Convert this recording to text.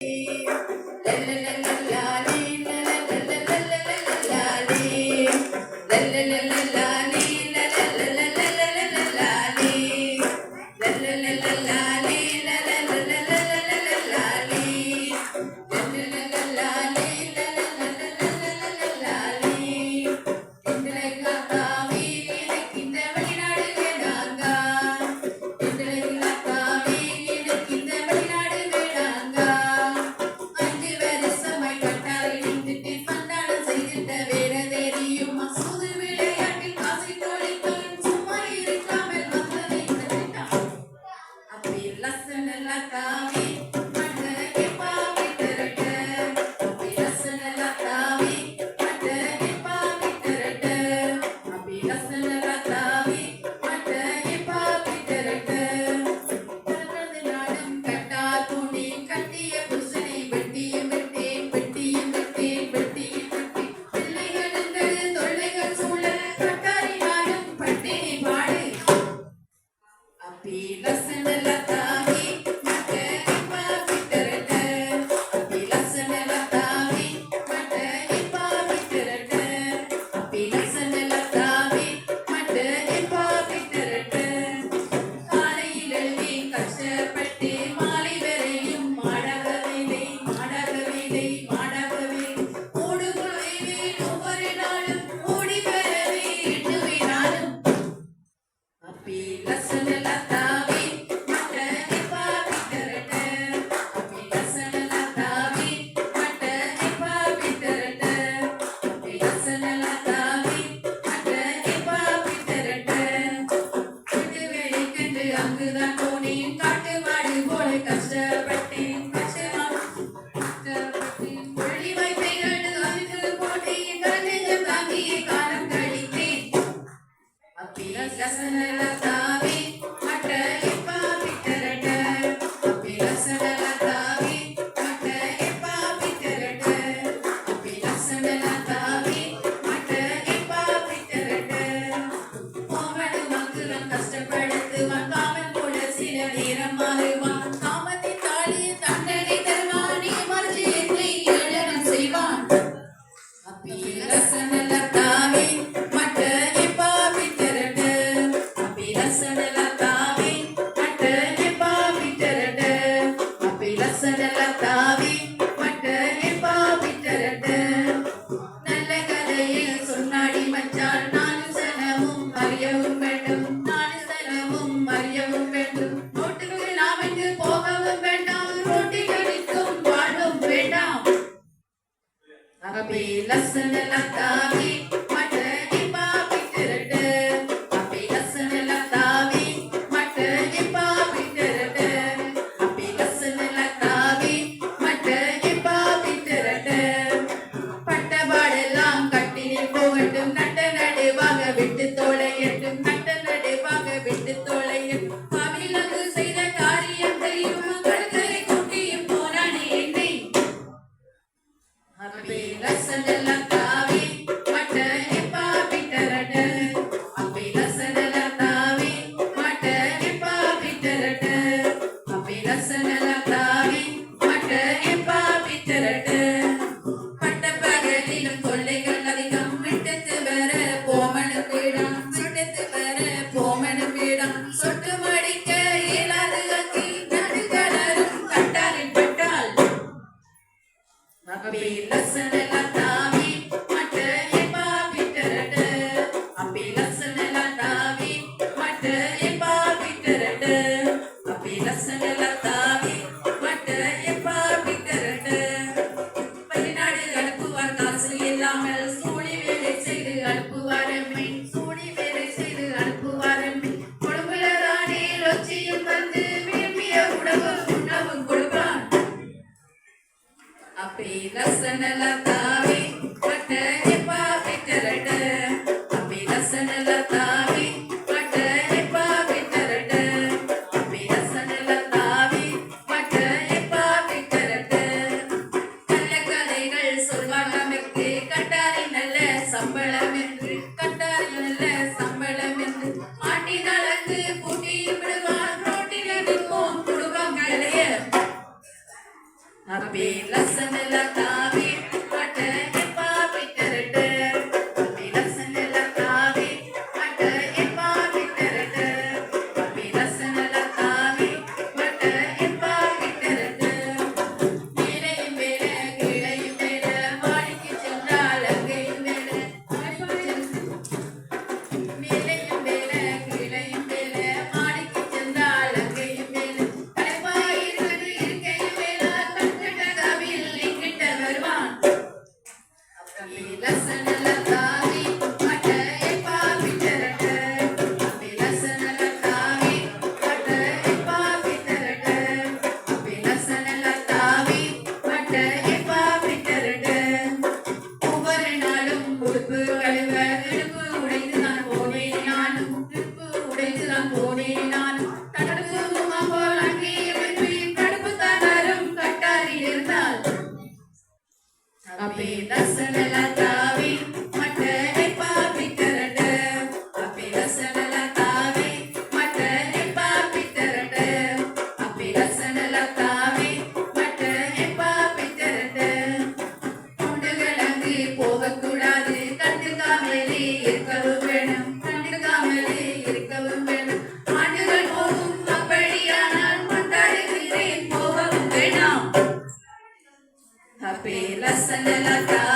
la la Yes, அங்குதான் போனேன் காட்டு மாடு போல கஷ்டம் வச்சால் நாலு சனமும் அறியவும் வேண்டும். நாலு சனமும் அறியவும் வேண்டும். நோட்டுகளில் அமைந்து போகவும் வேண்டாம். ரோட்டிகளுக்கும் வாழவும் வேண்டாம். அபி லசன லதாபி That's it. அனுப்புவாரம்மை சூடி வேலை செய்து அனுப்புவாரம்மை கொடுங்குல தானே லொச்சியும் வந்து விரும்பிய உணவு உணவு கொடுப்பான். அப்பே லசனல தாவே பட்ட எப்பா பெற்றரட்ட அப்பே லசனல தாவே சொல்வாங்க அப்பே லசனல la casa.